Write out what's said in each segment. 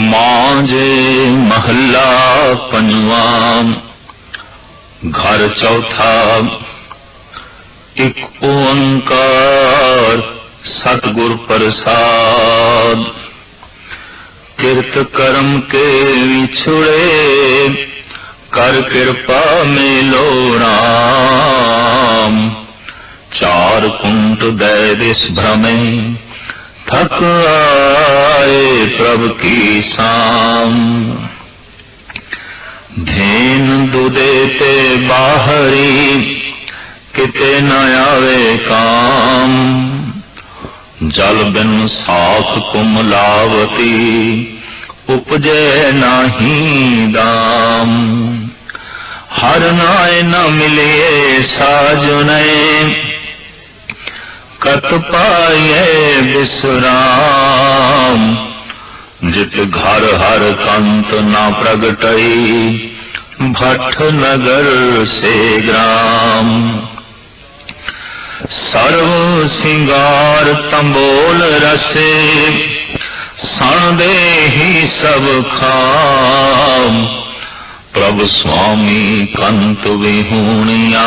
ਮਾਂਜੇ ਮਹੱਲਾ ਪੰਜਵਾਂ। ਘਰ ਚੌਥਾ। ਇੱਕ ਓੰਕਾਰ ਸਤਿਗੁਰ ਪ੍ਰਸਾਦ। ਕਿਰਤ ਕਰਮ ਕੇ ਵਿਛੜੇ, ਕਰ ਕਿਰਪਾ ਮੇਲੋ ਰਾਮ। ਚਾਰ ਕੁੰਟ ਦੇ ਦਿਸ ਭ੍ਰਮੇ। ਥਕ ਆਏ ਪ੍ਰਭ ਕੀ ਸਾਮ। ਧੇਨ ਦੁਦੇ ਤੇ ਬਾਹਰੀ ਕਿਤੇ ਨਾ ਆਵੇ ਕਾਮ। ਜਲ ਬਿਨ ਸਾਖ ਕੁਮਲਾਵਤੀ ਉਪਜੈ ਨਾਹੀ ਦਾਮ। ਹਰ ਨਾਏ ਨ ਮਿਲੇ ਸਾਜੁਨੇ ਕਤ ਪਾਏ ਬਿਸਰਾਮ ਜਿਤ ਘਰ ਹਰ ਕੰਤ ਨਾ ਪ੍ਰਗਟਈ ਭਟ ਨਗਰ ਸੇ ਗ੍ਰਾਮ ਸਰਵ ਸਿੰਗਾਰ ਤੰਬੋਲ ਰਸੇ ਸਣ ਦੇਹੀ ਸਭ ਖਾਮ ਪ੍ਰਭ ਸੁਆਮੀ ਕੰਤ ਵਿਹੂਣਿਆ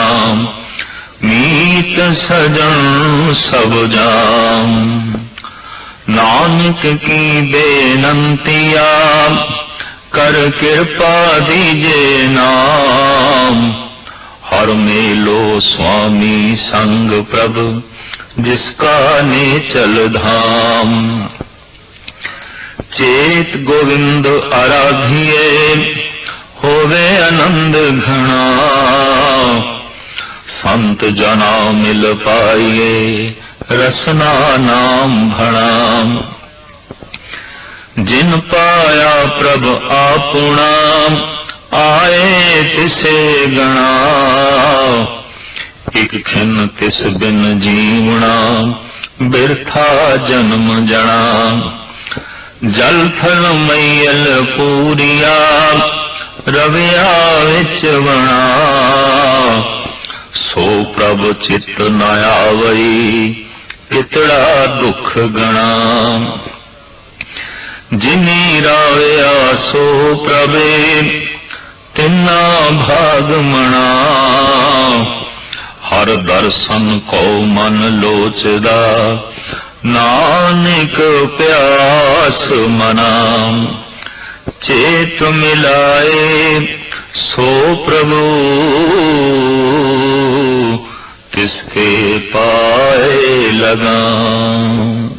ਮੀਤ ਸਜਣ ਸਭ ਜਾਮ ਨਾਨਕ ਕੀ ਬੇਨੰਤੀਆ ਕਰ ਕਿਰਪਾ ਦੀਜੇ ਨਾਮ ਹਰ ਮੇਲੋ ਸੁਆਮੀ ਸੰਗ ਪ੍ਰਭ ਜਿਸ ਕਾ ਨੇ ਚਲ ਧਾਮ ਚੇਤ ਗੋਵਿੰਦ ਆਰਾਧੀਏ ਹੋਵੇ ਆਨੰਦ ਘਣਾ ਸੰਤ ਜਨਾ ਮਿਲ ਪਾਈਏ, ਰਸਨਾ ਨਾਮ ਭਣਾ ਜਿਨ ਪਾਇਆ ਪ੍ਰਭ ਆਪੁਣਾ ਆਏ ਤਿਸੇ ਗਣਾ। ਇਕ ਖਿਨ ਤਿਸ ਬਿਨ ਜੀਵਣਾ ਬਿਰਥਾ ਜਨਮ ਜਣਾ। ਜਲ ਥਲ ਮਈਲ ਪੂਰੀਆ, ਰਵਿਆ ਵਿੱਚ ਬਣਾ ਸੋ ਪ੍ਰਭ ਚਿਤ ਨ ਆਵਈ ਇਤੜਾ ਦੁਖ ਗਣਾ। ਜਿਨੀ ਰਾਵਿਆ ਸੋ ਪ੍ਰਭੇ, ਤਿੰਨਾ ਭਾਗ ਮਣਾ। ਹਰ ਦਰਸ਼ਨ ਕੋ ਮਨ ਲੋਚਦਾ, ਨਾਨਕ ਪਿਆਸ ਮਨਾ। ਚੇਤ ਮਿਲਾਏ, ਸੋ ਪ੍ਰਭੂ ਲਗਾ।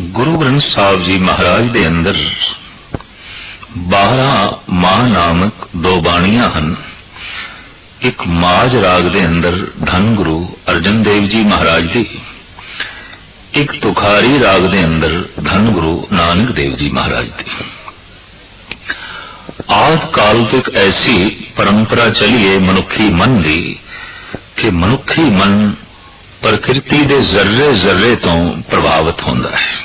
ਗੁਰੂ ਗ੍ਰੰਥ ਸਾਹਿਬ ਜੀ ਮਹਾਰਾਜ ਦੇ ਅੰਦਰ 12 ਮਾਹ ਨਾਮਕ ਦੋ ਬਾਣੀਆਂ ਹਨ। ਇੱਕ ਮਾਜ ਰਾਗ ਦੇ ਅੰਦਰ ਧੰਨ ਗੁਰੂ ਅਰਜਨ ਦੇਵ ਜੀ ਮਹਾਰਾਜ ਦੀ, ਇੱਕ ਤੁਖਾਰੀ ਰਾਗ ਦੇ ਅੰਦਰ ਧੰਨ ਗੁਰੂ ਨਾਨਕ ਦੇਵ ਜੀ ਮਹਾਰਾਜ ਦੀ। ਆਦ ਕਾਲ ਤੋਂ ਇੱਕ ਐਸੀ ਪਰੰਪਰਾ ਚਲੀ ਹੈ ਮਨੁੱਖੀ ਮਨ ਦੀ ਕਿ ਮਨੁੱਖੀ ਮਨ ਪ੍ਰਕਿਰਤੀ ਦੇ ਜ਼ਰਰੇ ਜ਼ਰਰੇ ਤੋਂ ਪ੍ਰਭਾਵਿਤ ਹੁੰਦਾ ਹੈ।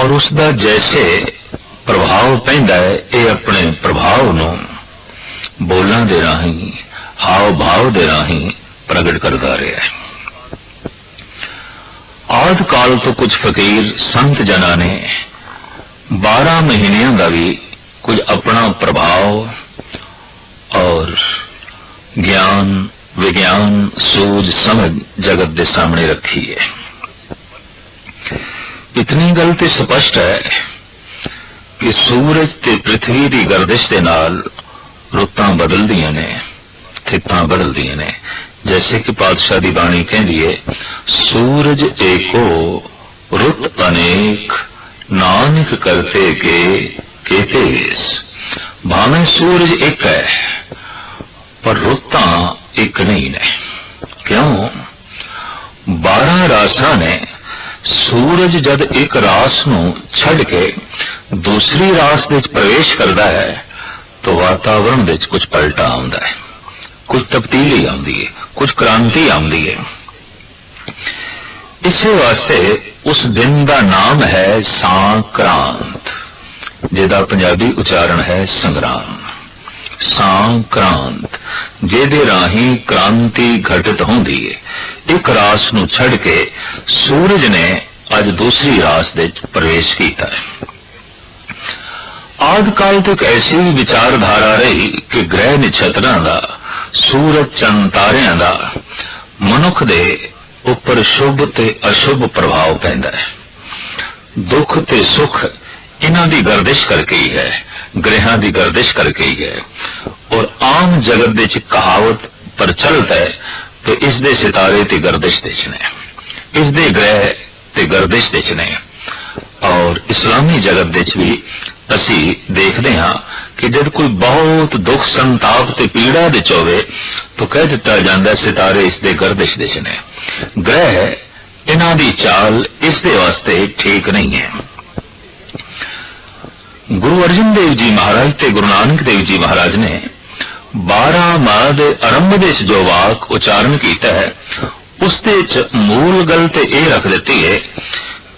ਔਰ ਉਸ ਦਾ ਜੈਸੇ ਪ੍ਰਭਾਵ ਪੈਂਦਾ ਹੈ, ਇਹ ਆਪਣੇ ਪ੍ਰਭਾਵ ਨੂੰ ਬੋਲਾਂ ਦੇ ਰਾਹੀਂ ਹਾਵ ਭਾਵ ਦੇ ਰਾਹੀਂ ਪ੍ਰਗਟ ਕਰਦਾ ਰਿਹਾ ਹੈ। ਆਦ ਕਾਲ ਤੋਂ ਕੁਝ ਫਕੀਰ ਸੰਤ ਜਨਾਂ ਨੇ 12 ਮਹੀਨਿਆਂ ਦਾ ਵੀ ਕੁਝ ਆਪਣਾ ਪ੍ਰਭਾਵ ਔਰ ਗਿਆਨ ਵਿਗਿਆਨ ਸੂਝ ਸਮਝ ਜਗਤ ਦੇ ਸਾਹਮਣੇ ਰੱਖੀ ਹੈ ਇਤਨੀ ਗੱਲ ਤੇ ਸਪਸ਼ਟ ਹੈ ਕਿ ਸੂਰਜ ਤੇ ਪ੍ਰithvi ਦੀ ਗਰਦਿਸ਼ ਦੇ ਨਾਲ ਰੁੱਤਾਂ ਬਦਲਦੀਆਂ ਨੇ ਥਿੱਤਾਂ ਬਦਲਦੀਆਂ ਨੇ ਜੈਸੇ ਕਿ ਪਾਤਸ਼ਾਹ ਦੀ ਬਾਣੀ ਕਹਿੰਦੀ ਹੈ ਸੂਰਜ ਏਕੋ ਰੁੱਤ ਅਨੇਕ ਨਾਨਕ ਕਰਤੇ ਕੇ ਕੇਤੇ ਵੇਸ ਭਾਵੇਂ ਸੂਰਜ ਇੱਕ ਹੈ ਪਰ ਰੁੱਤਾਂ ਇੱਕ ਨਹੀਂ ਨੇ। ਕਿਉਂ? 12 ਰਾਸਾਂ ਨੇ ਸੂਰਜ ਜਦ ਇੱਕ ਰਾਸ ਨੂੰ ਛੱਡ ਕੇ ਦੂਸਰੀ ਰਾਸ ਵਿੱਚ ਪ੍ਰਵੇਸ਼ ਕਰਦਾ ਹੈ, ਤਾਂ ਵਾਤਾਵਰਣ ਵਿੱਚ ਕੁਝ ਪਲਟਾ ਆਉਂਦਾ ਹੈ। ਕੁਝ ਤਬਦੀਲੀ ਆਉਂਦੀ ਹੈ, ਕੁਝ ਕ੍ਰਾਂਤੀ ਆਉਂਦੀ ਹੈ। ਇਸੇ ਵਾਸਤੇ ਉਸ ਦਿਨ ਦਾ ਨਾਮ ਹੈ ਸਾਂਕ੍ਰਾਂਤ, ਜਿਹਦਾ ਪੰਜਾਬੀ ਉਚਾਰਨ ਹੈ ਸੰਗਰਾਮ ਸਾਂਕ੍ਰਾਂਤ, ਜਿਹਦੇ ਰਾਹੀਂ ਕ੍ਰਾਂਤੀ ਘਟਿਤ ਹੁੰਦੀ ਹੈ ਇੱਕ ਰਾਸ ਨੂੰ ਛੱਡ ਕੇ ਸੂਰਜ ਨੇ ਅੱਜ ਦੂਸਰੀ ਰਾਸ ਦੇ ਪ੍ਰਵੇਸ਼ ਕੀਤਾ ਹੈ। ਆਦ ਕਾਲ ਤੋਂ ਐਸੀ ਵਿਚਾਰਧਾਰਾ ਰਹੀ ਕਿ ਗ੍ਰਹਿ ਨਛਤਰਾਂ ਦਾ, ਸੂਰਜ ਚੰਦ ਤਾਰਿਆਂ ਦਾ ਮਨੁੱਖ ਦੇ ਉੱਪਰ ਸ਼ੁਭ ਤੇ ਅਸ਼ੁਭ ਪ੍ਰਭਾਵ ਪੈਂਦਾ ਹੈ। ਦੁੱਖ ਤੇ ਸੁੱਖ ਇਹਨਾਂ ਦੀ ਗਰਦਿਸ਼ ਕਰਕੇ ਹੀ ਹੈ। ਗ੍ਰਹਿਾਂ ਦੀ ਗਰਦਿਸ਼ ਕਰਕੇ ਹੀ ਹੈ। ਔਰ ਆਮ ਜਗਤ ਦੇ ਚ ਕਹਾਵਤ ਪ੍ਰਚਲਿਤ ਹੈ ਕਿ ਇਸ ਦੇ ਸਿਤਾਰੇ ਤੇ ਗਰਦਿਸ਼ ਦੇ ਚ ਨੇ ਇਸ ਦੇ ਗ੍ਰਹਿ ਤੇ ਗਰਦਿਸ਼ ਦੇ ਚ ਨੇ ਔਰ ਇਸਲਾਮੀ ਜਗਤ ਦੇ ਚ ਵੀ ਅਸੀਂ ਦੇਖਦੇ ਹਾਂ ਕਿ ਜਦ ਕੋਈ ਬਹੁਤ ਦੁੱਖ ਸੰਤਾਪ ਤੇ ਪੀੜਾ ਵਿੱਚ ਹੋਵੇ ਤਾਂ ਕਹਿ ਦਿੱਤਾ ਜਾਂਦਾ ਸਿਤਾਰੇ ਇਸ ਦੇ ਗਰਦਿਸ਼ ਦੇ ਚ ਨੇ ਗ੍ਰਹਿ, ਇਹਨਾਂ ਦੀ ਚਾਲ ਇਸ ਦੇ ਵਾਸਤੇ ਠੀਕ ਨਹੀਂ ਹੈ। ਗੁਰੂ ਅਰਜਨ ਦੇਵ ਜੀ ਮਹਾਰਾਜ ਤੇ ਗੁਰੂ ਨਾਨਕ ਦੇਵ ਜੀ ਮਹਾਰਾਜ ਨੇ 12 ਮਾਹ ਦੇ ਆਰੰਭ ਦੇ ਜੋ ਵਾਕ ਉਚਾਰਨ ਕੀਤਾ ਹੈ, ਉਸ ਦੇ ਚ ਮੂਲ ਗੱਲ ਤੇ ਇਹ ਰੱਖ ਦਿੱਤੀ ਹੈ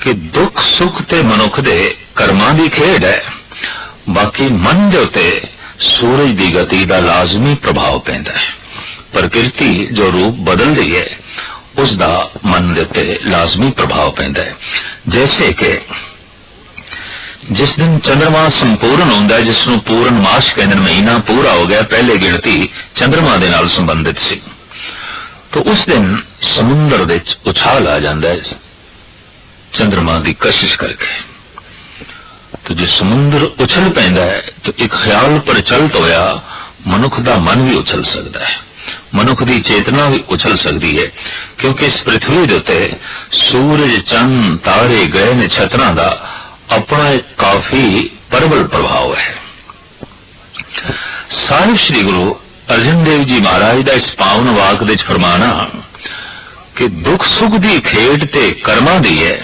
ਕਿ ਦੁੱਖ, ਸੁੱਖ ਤੇ ਮਨੁੱਖ ਦੇ ਕਰਮਾਂ ਦੀ ਖੇਡ ਹੈ। ਬਾਕੀ ਮਨ ਦੇ ਉਤੇ ਸੂਰਜ ਦੀ ਗਤੀ ਦਾ ਲਾਜ਼ਮੀ ਪ੍ਰਭਾਵ ਪੈਂਦਾ ਹੈ। ਪ੍ਰਕਿਰਤੀ ਜੋ ਰੂਪ ਬਦਲਦੀ ਹੈ, ਉਸ ਦਾ ਮਨ ਦੇ ਉਤੇ ਲਾਜ਼ਮੀ ਪ੍ਰਭਾਵ ਪੈਂਦਾ ਹੈ। ਜੈਸੇ ਕਿ ਜਿਸ ਦਿਨ ਚੰਦਰਮਾ ਸੰਪੂਰਨ ਹੁੰਦਾ ਹੈ ਜਿਸ ਨੂੰ ਪੂਰਨ ਮਾਸ ਕਹਿੰਦੇ ਮਹੀਨਾ ਪੂਰਾ ਹੋ ਗਿਆ, ਪਹਿਲੇ ਗਿਣਤੀ ਚੰ드ਰਮਾ ਦੇ ਨਾਲ ਸੰਬੰਧਿਤ ਸੀ। ਤਾਂ ਉਸ ਦਿਨ ਸਮੁੰਦਰ ਵਿੱਚ ਉਛਾਲ ਆ ਜਾਂਦਾ ਹੈ। ਚੰ드ਰਮਾ ਦੀ ਕਸ਼ਿਸ਼ ਕਰਕੇ। ਤੇ ਜੇ ਸਮੁੰਦਰ ਉਛਲ ਪੈਂਦਾ ਹੈ, ਤਾਂ ਇੱਕ ਖਿਆਲ ਪ੍ਰਚਲਿਤ ਹੋਇਆ, ਮਨੁੱਖ ਦਾ ਮਨ ਵੀ ਉਛਲ ਸਕਦਾ ਹੈ। ਮਨੁੱਖ ਦੀ ਚੇਤਨਾ ਵੀ ਉਛਲ ਸਕਦੀ ਹੈ, ਕਿਉਂਕਿ ਇਸ ਪ੍ਰithvi ਦੇ ਉੱਤੇ ਸੂਰਜ ਚੰਨ ਤਾਰੇ ਗਏ ਨੇ ਛਤਰਾਂ ਦਾ ਆਪਣਾ ਇੱਕ ਕਾਫੀ ਪ੍ਰਬਲ ਪ੍ਰਭਾਵ ਹੈ ਸਾਹਿਬ ਸ੍ਰੀ ਗੁਰੂ ਅਰਜਨ ਦੇਵ ਜੀ ਮਹਾਰਾਜ ਦਾ ਇਸ ਪਾਵਨ ਵਾਕ ਵਿੱਚ ਫਰਮਾਨਾ ਕਿ ਦੁੱਖ ਸੁੱਖ ਦੀ ਖੇਡ ਤੇ ਕਰਮਾਂ ਦੀ ਹੈ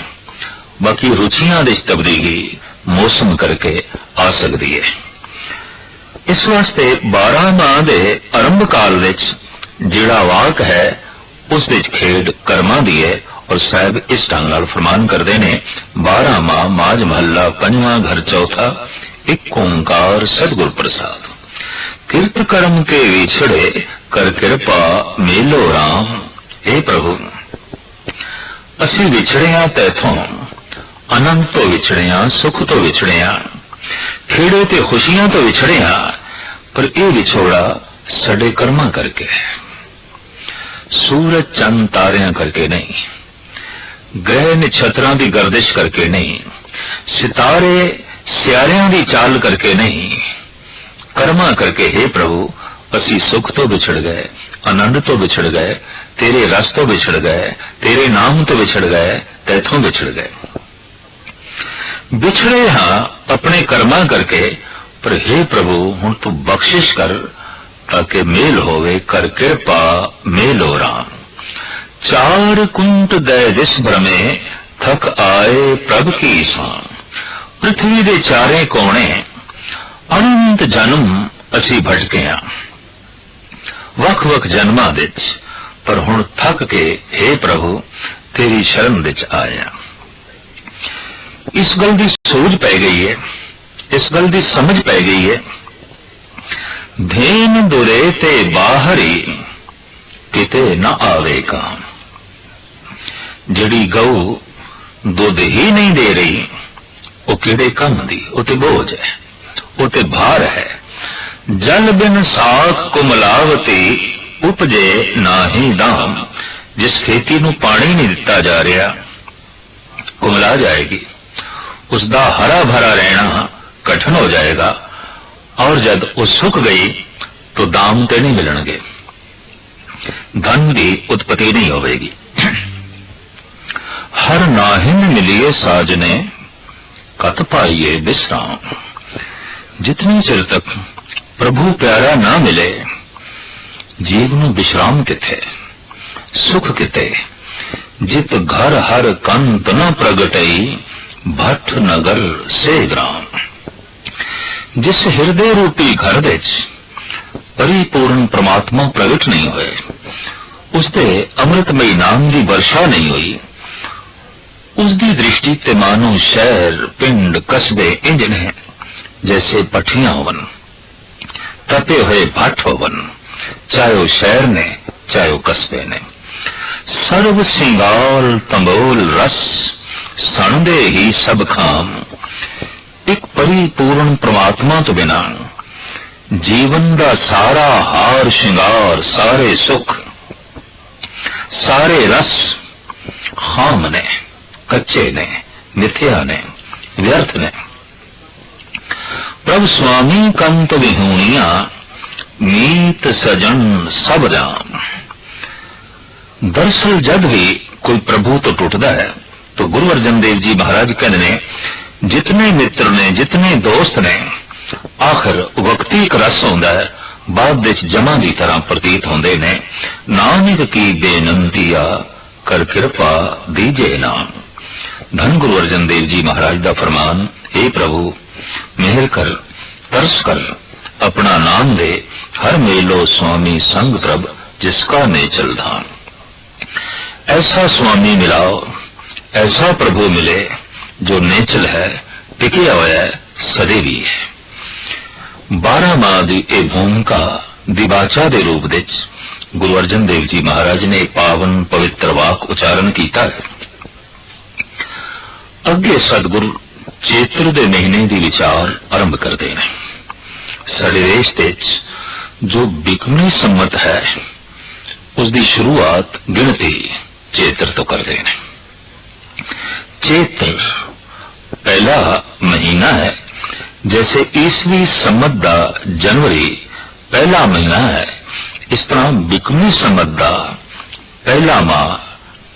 ਬਾਕੀ ਰੁਚੀਆਂ ਦੇ ਤਬਦੀਲੀ ਮੌਸਮ ਕਰਕੇ ਆ ਸਕਦੀ ਹੈ ਇਸ ਵਾਸਤੇ 12 ਮਾਹ ਦੇ ਆਰੰਭ ਕਾਲ ਵਿੱਚ ਜਿਹੜਾ ਵਾਕ ਹੈ ਉਸ ਵਿੱਚ ਖੇਡ ਕਰਮਾਂ ਦੀ ਹੈ ਔਰ ਸਾਹਿਬ ਇਸ ਢੰਗ ਨਾਲ ਫਰਮਾਨ ਕਰਦੇ ਨੇ 12 ਮਾਹ ਮਾਜ ਮਹੱਲਾ ਪੰਜਵਾਂ ਘਰ ਚੌਥਾ, ਇੱਕ ਓੰਕਾਰ ਸਤਿਗੁਰ ਪ੍ਰਸਾਦ। ਕਿਰਤ ਕਰਮ ਕੇ ਵਿਛੜੇ ਕਰ ਕਿਰਪਾ ਮੇਲੋ ਰਾਮ हे ਪ੍ਰਭੂ, ਅਸੀਂ ਵਿਛੜਿਆ ਤੈਥੋਂ ਆਨੰਦ ਤੋਂ ਵਿਛੜਿਆ, ਸੁਖ ਤੋਂ ਵਿਛੜਿਆ, ਖੇੜੇ ਤੇ ਖੁਸ਼ੀਆਂ ਤੋਂ ਵਿਛੜਿਆ, ਪਰ ਇਹ ਵਿਛੋੜਾ ਸਾਡੇ ਕਰਮਾਂ ਕਰਕੇ ਸੂਰਜ ਚੰਦ ਤਾਰਿਆਂ ਕਰਕੇ ਨਹੀਂ। ਗ੍ਰਹਿ ਨਛਤਰਾਂ ਦੀ ਗਰਦਿਸ਼ ਕਰਕੇ ਨਹੀਂ, ਸਿਤਾਰੇ ਸਿਆਰਿਆਂ ਦੀ ਚਾਲ ਕਰਕੇ ਨਹੀਂ, ਕਰਮਾ ਕਰਕੇ हे ਪ੍ਰਭੂ, ਅਸੀਂ ਸੁਖ ਤੋਂ ਵਿਛੜ ਗਏ, ਆਨੰਦ ਤੋਂ ਵਿਛੜ ਗਏ, ਤੇਰੇ ਰਸ ਤੋਂ ਵਿਛੜ ਗਏ, ਤੇਰੇ ਨਾਮ ਤੋਂ ਵਿਛੜ ਗਏ, ਤੇਥੋਂ ਵਿਛੜ ਗਏ। ਵਿਛੜੇ ਹਾਂ ਆਪਣੇ ਕਰਮਾਂ ਕਰਕੇ, ਪਰ हे ਪ੍ਰਭੂ, ਹੁਣ ਤੂੰ ਬਖਸ਼ਿਸ਼ ਕਰ, ਤਾਂ ਕਿ ਮੇਲ ਹੋਵੇ, ਕਰ ਕਿਰਪਾ ਮੇਲੋ ਰਾਮ। ਚਾਰ ਕੁੰਟ ਦੇ ਦਿਸ ਭ੍ਰਮੇ ਥਕ ਆਏ ਪ੍ਰਭ ਕੀ ਸਾਂ। ਪ੍ਰithvi ਦੇ ਚਾਰੇ ਕੋਣੇ, ਅਨੰਤ ਜਨਮ ਅਸੀਂ ਭਟਕੇ ਵੱਖ-ਵੱਖ ਜਨਮਾਂ ਵਿੱਚ, ਪਰ ਹੁਣ ਥੱਕ ਕੇ हे ਪ੍ਰਭੂ, ਤੇਰੀ ਸ਼ਰਨ ਵਿੱਚ ਆਇਆ। ਇਸ ਗੱਲ ਦੀ ਸੋਝ ਪੈ ਗਈ ਹੈ ਇਸ ਗੱਲ ਦੀ ਸਮਝ ਪੈ ਗਈ ਹੈ ਧੇਨ ਦੁਰੇ ਤੇ ਬਾਹਰੀ, ਕਿਤੇ ਨਾ ਆਵੇ ਕਾਮ। ਜਿਹੜੀ ਗਊ ਦੁੱਧ ਹੀ ਨਹੀਂ ਦੇ ਰਹੀ, ਉਹ ਕਿਹੜੇ ਕੰਮ ਦੀ? ਉਹ ਤੇ ਬੋਝ ਹੈ, ਉਹ ਤੇ ਭਾਰ ਹੈ। ਜਲ ਬਿਨ ਸਾਖ ਕੁਮਲਾਵਤੀ ਉਪਜੇ ਨਾਹੀ ਦਾਮ, ਜਿਸ ਖੇਤੀ ਨੂੰ ਪਾਣੀ ਨਹੀਂ ਦਿੱਤਾ ਜਾ ਰਿਹਾ, ਕੁਮਲਾ ਜਾਏਗੀ। ਉਸ ਦਾ ਹਰਾ ਭਰਾ ਰਹਿਣਾ ਕਠਨ ਹੋ ਜਾਏਗਾ, ਔਰ ਜਦ ਉਹ ਸੁੱਕ ਗਈ, ਤਾਂ ਦਾਮ ਤੇ ਨਹੀਂ ਮਿਲਣਗੇ। ਧਨ ਦੀ ਉਤਪਤੀ ਨਹੀਂ ਹੋਵੇਗੀ। ਹਰ ਨਾਹਿਨ ਮਿਲਿਏ ਸਾਜਨੇ, ਕਤ ਪਾਈਏ ਵਿਸਰਾਮ ਜਿਤਨੀ ਚਿਰ ਤੱਕ ਪ੍ਰਭੂ ਪਿਆਰਾ ਨਾ ਮਿਲੇ, ਜੀਵ ਨੂੰ ਵਿਸ਼ਰਾਮ ਕਿਥੇ? ਸੁਖ ਕਿਤੇ ਜਿਤ ਘਰ ਹਰ ਕੰਤ ਨ ਪ੍ਰਗਟਈ, ਭੱਠ ਨਗਰ ਸੇ ਗ੍ਰਾਮ ਜਿਸ ਹਿਰਦੇ ਰੂਪੀ ਘਰ ਵਿੱਚ ਪਰਿਪੂਰਨ ਪ੍ਰਮਾਤਮਾ ਪ੍ਰਗਟ ਨਹੀਂ ਹੋਏ ਉਸ ਦੇ ਅੰਮ੍ਰਿਤਮਈ ਨਾਮ ਦੀ ਵਰਸ਼ਾ ਨਹੀਂ ਹੋਈ ਉਸ ਦੀ ਦ੍ਰਿਸ਼ਟੀ ਤੇ ਮਾਨੋ ਸ਼ਹਿਰ, ਪਿੰਡ, ਕਸਬੇ ਇੰਜ ਨੇ, ਜੈਸੇ ਪਠੀਆਂ ਹੋਵਨ ਤਪੇ ਹੋਏ ਭੱਠ ਹੋਵਨ, ਚਾਹੇ ਉਹ ਸ਼ਹਿਰ ਨੇ, ਚਾਹੇ ਉਹ ਕਸਬੇ ਨੇ। ਸਰਬ ਸਿੰਗਾਰ ਤੰਬੋਲ, ਰਸ, ਸਣਦੇ ਹੀ ਸਭ ਖਾਮ। ਇੱਕ ਪਰਿਪੂਰਨ ਪ੍ਰਮਾਤਮਾ ਤੋਂ ਬਿਨਾ, ਜੀਵਨ ਦਾ ਸਾਰਾ ਹਾਰ, ਸ਼ਿੰਗਾਰ, ਸਾਰੇ ਸੁਖ, ਸਾਰੇ ਰਸ ਖਾਮ ਨੇ। ਕੱਚੇ ਨੇ, ਮਿੱਥਿਆ ਨੇ, ਵਿਅਰਥ ਨੇ। ਪ੍ਰਭ ਸੁਆਮੀ ਕੰਤ ਵਿਹੂਣੀਆਂ, ਮੀਤ ਸਜਣ ਸਭ ਰਾਮ। ਦਰਸਲ ਜਦ ਵੀ ਕੋਈ ਪ੍ਰਭੂ ਤੋਂ ਟੁੱਟਦਾ ਹੈ, ਤਾਂ ਗੁਰੂ ਅਰਜਨ ਦੇਵ ਜੀ ਮਹਾਰਾਜ ਕਹਿੰਦੇ ਨੇ, ਜਿਤਨੇ ਮਿੱਤਰ ਨੇ, ਜਿਤਨੇ ਦੋਸਤ ਨੇ, ਆਖਰ ਵਕਤੀ ਇੱਕ ਰਸ ਹੁੰਦਾ ਹੈ, ਬਾਅਦ ਵਿੱਚ ਜਮਾ ਦੀ ਤਰ੍ਹਾਂ ਪ੍ਰਤੀਤ ਹੁੰਦੇ ਨੇ, ਨਾਨਕ ਕੀ ਬੇਨੰਤੀਆ, ਕਰ ਕਿਰਪਾ ਦੀਜੇ ਨਾਮ। धन गुरु अर्जन देव जी महाराज का फरमान, हे प्रभु, मेहर कर, तरस कर, अपना नाम दे, हर मेलो स्वामी संग प्रभ जिसका ने चल धाम। ऐसा स्वामी मिलाओ, ऐसा प्रभु मिले, जो नेचल है, टिकिया होया सदे भी है। बारह माह की भूमिका दिबाचा दे रूप गुरु अर्जन देव जी महाराज ने पावन पवित्र वाक उच्चारण किया है। ਹੈ ਅੱਗੇ ਸਤਿਗੁਰੂ ਚੇਤਰ ਦੇ ਮਹੀਨੇ ਦੀ ਵਿਚਾਰ ਆਰੰਭ ਕਰਦੇ ਨੇ ਸਾਡੇ ਦੇਸ਼ ਵਿੱਚ ਜੋ ਬਿਕਮੀ ਸੰਮਤ ਹੈ ਉਸ ਦੀ ਸ਼ੁਰੂਆਤ ਗਿਣਤੀ ਚੇਤਰ ਤੋਂ ਕਰਦੇ ਨੇ ਚੇਤਰ ਪਹਿਲਾ ਮਹੀਨਾ ਹੈ जैसे ईसवी संमत ਦਾ ਜਨਵਰੀ ਪਹਿਲਾ ਮਹੀਨਾ ਹੈ ਇਸ ਤਰ੍ਹਾਂ ਬਿਕਮੀ ਸੰਮਤ ਦਾ ਪਹਿਲਾ ਮਾਹ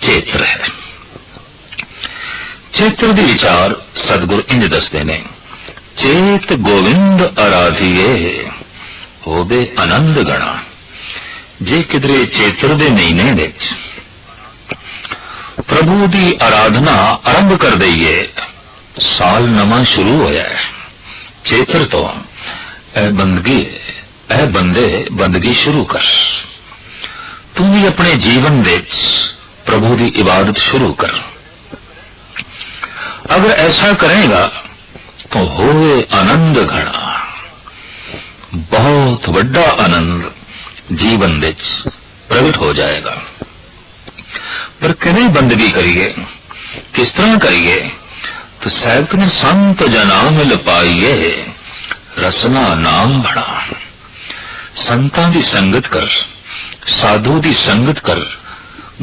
ਚੇਤਰ ਹੈ ਚੇਤਰ ਦੇ ਵਿਚਾਰ ਸਤਿਗੁਰ ਇੰਜ ਦੱਸਦੇ ਨੇ, ਚੇਤ ਗੋਵਿੰਦ ਅਰਾਧੀਏ, ਹੋਵੇ ਆਨੰਦ ਗਣਾ, ਜੇ ਕਿਧਰੇ ਚੇਤਰ ਦੇ ਮਹੀਨੇ ਵਿੱਚ। ਪ੍ਰਭੂ ਦੀ ਆਰਾਧਨਾ ਆਰੰਭ ਕਰ ਦਈਏ, ਸਾਲ ਨਵਾਂ ਸ਼ੁਰੂ ਹੋਇਆ ਹੈ। ਚੇਤਰ ਤੋਂ, ਇਹ ਬੰਦਗੀ, ਇਹ ਬੰਦੇ ਬੰਦਗੀ ਸ਼ੁਰੂ ਕਰ। ਤੂੰ ਵੀ ਆਪਣੇ ਜੀਵਨ ਵਿੱਚ ਪ੍ਰਭੂ ਦੀ ਇਬਾਦਤ ਸ਼ੁਰੂ ਕਰ। अगर ऐसा करेगा तो होवे आनंद घना बहुत बड़ा आनंद जीवन विच प्रकट हो जाएगा। पर किमें बंदगी करिए, किस तरह करिए तो सैत ने संत जना मिल पाइए रसना नाम भड़ा संतां की संगत कर, साधु की संगत कर,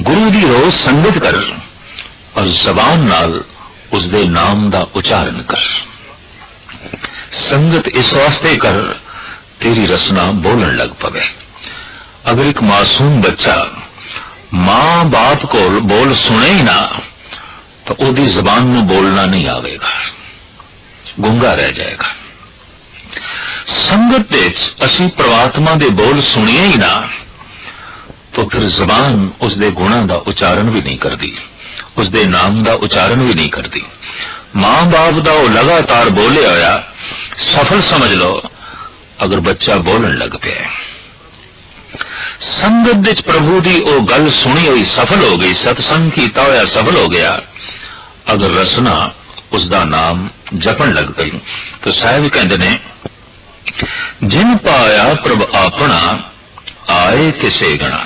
गुरु की रोज संगत कर, और जबान नाल ਉਸ ਦੇ ਨਾਮ ਦਾ ਉਚਾਰਨ ਕਰ। ਸੰਗਤ ਇਸ ਵਾਸਤੇ ਕਰ, ਤੇਰੀ ਰਸਨਾ ਬੋਲਣ ਲੱਗ ਪਵੇ। ਅਗਰ ਇੱਕ ਮਾਸੂਮ ਬੱਚਾ ਮਾਂ ਬਾਪ ਕੋਲ ਬੋਲ ਸੁਣੇ ਹੀ ਨਾ, ਤਾਂ ਉਹਦੀ ਜ਼ਬਾਨ ਨੂੰ ਬੋਲਣਾ ਨਹੀਂ ਆਵੇਗਾ। ਗੁੰਗਾ ਰਹਿ ਜਾਏਗਾ। ਸੰਗਤ ਵਿੱਚ ਅਸੀਂ ਪ੍ਰਮਾਤਮਾ ਦੇ ਬੋਲ ਸੁਣੀਏ ਹੀ ਨਾ, ਤਾਂ ਫਿਰ ਜ਼ਬਾਨ ਉਸ ਦੇ ਗੁਣਾਂ ਦਾ ਉਚਾਰਨ ਵੀ ਨਹੀਂ ਕਰਦੀ। ਉਸ ਦੇ ਨਾਮ ਦਾ ਉਚਾਰਨ ਵੀ ਨਹੀਂ ਕਰਦੀ। ਮਾਂ-ਬਾਪ ਦਾ ਉਹ ਲਗਾਤਾਰ ਬੋਲਿਆ ਹੋਇਆ, ਸਫਲ ਸਮਝ ਲਓ, ਅਗਰ ਬੱਚਾ ਬੋਲਣ ਲੱਗ ਪਿਆ। ਸੰਗਤ ਵਿੱਚ ਪ੍ਰਭੂ ਦੀ ਉਹ ਗੱਲ ਸੁਣੀ ਹੋਈ ਸਫਲ ਹੋ ਗਈ, ਸਤਸੰਗ ਕੀਤਾ ਹੋਇਆ ਸਫਲ ਹੋ ਗਿਆ, ਅਗਰ ਰਸਨਾ ਉਸ ਦਾ ਨਾਮ ਜਪਣ ਲੱਗ ਪਈ, ਤਾਂ ਸਾਹਿਬ ਕਹਿੰਦੇ ਨੇ, ਜਿਨ ਪਾਇਆ ਪ੍ਰਭ ਆਪਣਾ, ਆਏ ਕਿਸੇ ਗਣਾ।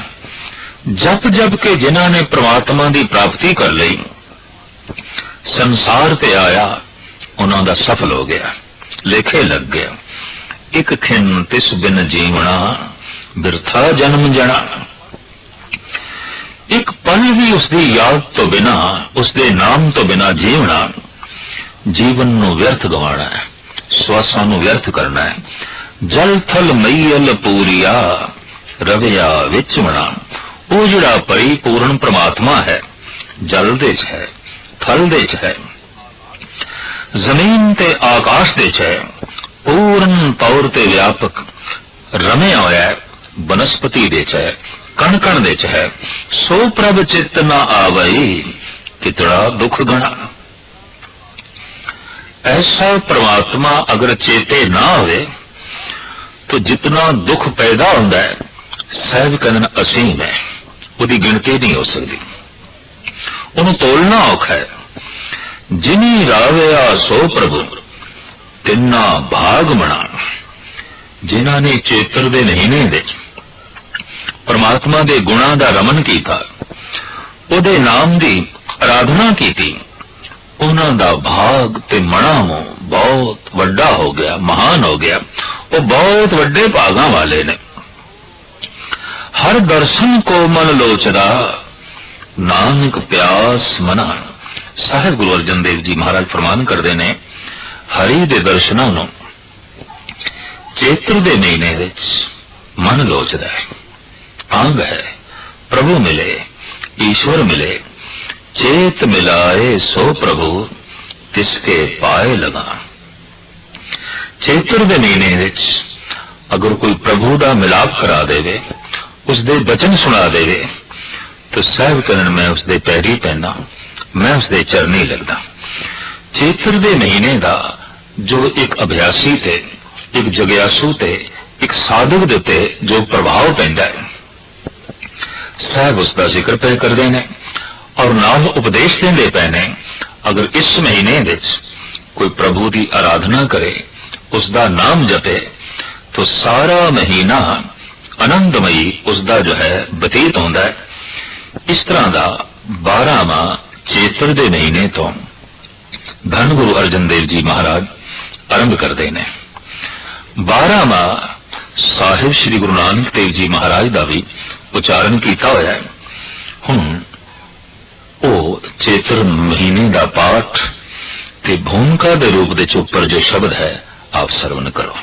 ਜਪ ਜਪ ਕੇ ਜਿਨ੍ਹਾਂ ਨੇ ਪ੍ਰਮਾਤਮਾ ਦੀ ਪ੍ਰਾਪਤੀ ਕਰ ਲਈ, ਸੰਸਾਰ ਤੇ ਆਇਆ, ਉਹਨਾਂ ਦਾ ਸਫਲ ਹੋ ਗਿਆ, ਲੇਖੇ ਲੱਗ ਗਿਆ। ਇੱਕ ਖਿੰ ਤਿਸ ਬਿਨ ਜੀਵਣਾ, ਬਿਰਥਾ ਜਨਮ ਜਣਾ। ਇੱਕ ਪਲ ਵੀ ਉਸ ਦੀ ਯਾਦ ਤੋਂ ਬਿਨਾ ਉਸ ਦੇ ਨਾਮ ਤੋਂ ਬਿਨਾ ਜੀਵਣਾ, ਜੀਵਨ ਨੂੰ ਵਿਅਰਥ ਗਵਾਣਾ ਹੈ, ਸਵਾਸਾਂ ਨੂੰ ਵਿਅਰਥ ਕਰਨਾ ਹੈ। ਜਲ ਥਲ ਮਈਲ ਪੂਰੀਆ, ਰਵਿਆ ਵਿੱਚ ਮਣਾ ਉਹ ਜਿਹੜਾ ਪਰਿਪੂਰਨ ਪ੍ਰਮਾਤਮਾ ਹੈ, ਜਲ ਦੇ ਚ ਹੈ, ਥਲ ਦੇ ਚ ਹੈ, ਜ਼ਮੀਨ ਤੇ ਆਕਾਸ਼ ਦੇ ਚ ਹੈ, ਪੂਰਨ ਤੌਰ ਤੇ ਵਿਆਪਕ ਰਮਿਆ ਹੋਇਆ ਹੈ, ਬਨਸਪਤੀ ਦੇ ਚ ਹੈ ਕਣ ਕਣ ਦੇ ਚ ਹੈ, ਸੋ ਪ੍ਰਭ ਚਿਤ ਨਾ ਆਵਈ, ਕਿਤੜਾ ਦੁੱਖ ਗਣਾ। ਐਸਾ ਪ੍ਰਮਾਤਮਾ ਅਗਰ ਚੇਤੇ ਨਾ ਹੋਵੇ, ਤਾਂ ਜਿਤਨਾ ਦੁੱਖ ਪੈਦਾ ਹੁੰਦਾ ਹੈ ਸਹਿਬ ਕਹਿੰਦੇ ਅਸੀਮ ਹੈ। ਉਹਦੀ ਗਿਣਤੀ ਨਹੀਂ ਹੋ ਸਕਦੀ। ਉਹਨੂੰ ਤੋਲਣਾ ਔਖਾ ਹੈ। ਜਿਨੀ ਰਾਵਿਆ ਸੋ ਪ੍ਰਭੂ, ਤਿੰਨਾ ਭਾਗ ਮਣਾ ਜਿਨ੍ਹਾਂ ਨੇ ਚੇਤਰ ਦੇ ਮਹੀਨੇ ਦੇ ਪਰਮਾਤਮਾ ਦੇ ਗੁਣਾਂ ਦਾ ਰਮਨ ਕੀਤਾ, ਉਹਦੇ ਨਾਮ ਦੀ ਆਰਾਧਨਾ ਕੀਤੀ, ਉਹਨਾਂ ਦਾ ਭਾਗ ਤੇ ਮਣਾ ਬਹੁਤ ਵੱਡਾ ਹੋ ਗਿਆ, ਮਹਾਨ ਹੋ ਗਿਆ। ਉਹ ਬਹੁਤ ਵੱਡੇ ਭਾਗਾਂ ਵਾਲੇ ਨੇ। ਹਰ ਦਰਸ਼ਨ ਕੋ ਮਨ ਲੋਚਦਾ। ਨਾਨਕ ਪਿਆਸ ਮਨਾ ਸਾਹਿਬ ਗੁਰੂ ਅਰਜਨ ਦੇਵ ਜੀ ਮਹਾਰਾਜ ਫਰਮਾਨ ਕਰਦੇ ਨੇ, ਹਰੀ ਦੇ ਦਰਸ਼ਨਾਂ ਨੂੰ ਚੇਤਰ ਦੇ ਮਹੀਨੇ ਵਿੱਚ ਮਨ ਲੋਚਦਾ ਹੈ। ਅੰਗ ਹੈ, ਪ੍ਰਭੂ ਮਿਲੇ, ਈਸ਼ਵਰ ਮਿਲੇ, ਚੇਤ ਮਿਲਾਏ ਸੋ ਪ੍ਰਭੂ ਤਿਸਕੇ ਪਾਏ ਲਗਾ ਚੇਤਰ ਦੇ ਮਹੀਨੇ ਵਿੱਚ ਅਗਰ ਕੋਈ ਪ੍ਰਭੂ ਦਾ ਮਿਲਾਪ ਕਰਾ ਦੇਵੇ ਉਸ ਦੇ ਬਚਨ ਸੁਣਾ ਦੇਵੇ। ਤਾਂ ਸਾਹਿਬ ਕਰਨ ਮੈਂ ਉਸ ਦੇ ਪੈਰੀ ਪੈਣਾ ਮੈਂ ਉਸ ਦੇ ਚਰਨੀ ਲੱਗਦਾ। ਚੇਤਰ ਦੇ ਮਹੀਨੇ ਦਾ ਜੋ ਇੱਕ ਅਭਿਆਸੀ ਤੇ, ਇੱਕ ਜਗਿਆਸੂ ਤੇ, ਇੱਕ ਸਾਧਕ ਦੇ ਉੱਤੇ ਜੋ ਪ੍ਰਭਾਵ ਪੈਂਦਾ ਹੈ, ਸਾਹਿਬ ਉਸ ਦਾ ਜ਼ਿਕਰ ਪੈ ਕਰਦੇ ਨੇ ਔਰ ਨਾਲ ਉਪਦੇਸ਼ ਦਿੰਦੇ ਪਏ ਨੇ, ਅਗਰ ਇਸ ਮਹੀਨੇ ਵਿੱਚ ਕੋਈ ਪ੍ਰਭੂ ਦੀ ਆਰਾਧਨਾ ਕਰੇ ਉਸ ਦਾ ਨਾਮ ਜਪੇ, ਤਾਂ ਸਾਰਾ ਮਹੀਨਾ ਆਨੰਦਮਈ ਉਸ ਦਾ ਜੋ ਹੈ ਬਤੀਤ ਹੁੰਦਾ ਹੈ। ਇਸ ਤਰ੍ਹਾਂ ਦਾ 12ਵਾਂ ਚੇਤਰ ਦੇ ਮਹੀਨੇ ਤੋਂ ਧੰਨ ਗੁਰੂ ਅਰਜਨ ਦੇਵ ਜੀ ਮਹਾਰਾਜ ਆਰੰਭ ਕਰਦੇ ਨੇ। 12ਵਾਂ ਸਾਹਿਬ ਸ੍ਰੀ ਗੁਰੂ ਨਾਨਕ ਦੇਵ ਜੀ ਮਹਾਰਾਜ ਦਾ ਵੀ ਉਚਾਰਨ ਕੀਤਾ ਹੋਇਆ ਹੈ। ਹੁਣ ਉਹ ਚੇਤਰ ਮਹੀਨੇ ਦਾ ਪਾਠ ਤੇ ਭੂਮਿਕਾ ਦੇ ਰੂਪ ਦੇ ਉੱਪਰ ਜੋ ਸ਼ਬਦ ਹੈ, ਆਪ ਸਰਵਨ ਕਰੋ।